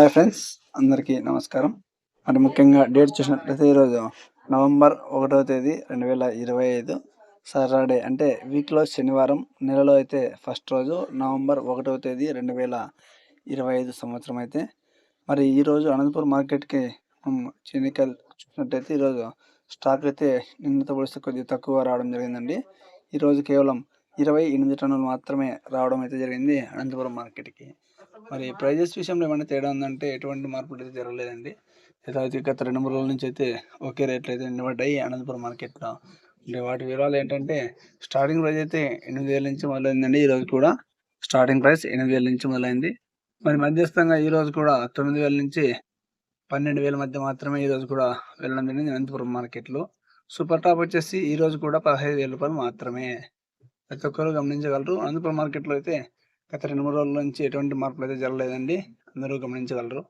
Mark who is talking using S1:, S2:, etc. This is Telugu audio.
S1: హాయ్ ఫ్రెండ్స్ అందరికీ నమస్కారం. మరి ముఖ్యంగా డేట్ చూసినట్లయితే ఈరోజు నవంబర్ ఒకటవ తేదీ రెండు వేల ఇరవై ఐదు సాటర్డే అంటే వీక్లో శనివారం నెలలో అయితే ఫస్ట్ రోజు నవంబర్ ఒకటవ తేదీ రెండు వేల ఇరవై ఐదు సంవత్సరం అయితే. మరి ఈరోజు అనంతపూర్ మార్కెట్కి చెనికల్ చూసినట్టయితే ఈరోజు స్టాక్ అయితే నిన్నతో పోలిస్తే కొద్దిగా తక్కువ రావడం జరిగిందండి. ఈరోజు కేవలం ఇరవై ఎనిమిది టన్నులు మాత్రమే రావడం అయితే జరిగింది అనంతపురం మార్కెట్కి. మరి ప్రైజెస్ విషయంలో ఏమైనా తేడా ఉందంటే ఎటువంటి మార్పులు అయితే జరగలేదండి. యథావిధి గత రెండు మూడు రోజుల నుంచి అయితే ఒకే రేట్లు అయితే నిలబడ్డాయి అనంతపురం మార్కెట్లో. అంటే వాటి వివరాలు ఏంటంటే స్టార్టింగ్ ప్రైస్ అయితే ఎనిమిది వేల నుంచి మొదలైందండి. ఈరోజు కూడా స్టార్టింగ్ ప్రైస్ ఎనిమిది వేల నుంచి మొదలైంది. మరి మధ్యస్థంగా ఈరోజు కూడా తొమ్మిది వేల నుంచి పన్నెండు వేల మధ్య మాత్రమే ఈరోజు కూడా వెళ్ళడం జరిగింది అనంతపురం మార్కెట్లో. సూపర్ టాప్ వచ్చేసి ఈరోజు కూడా పదహైదు వేల రూపాయలు మాత్రమే. ప్రతి ఒక్కరు గమనించగలరు. అనంతపురం మార్కెట్లో అయితే గత రెండు మూడు రోజుల నుంచి ఎటువంటి మార్పులు అయితే జరగలేదండి. అందరూ గమనించగలరు.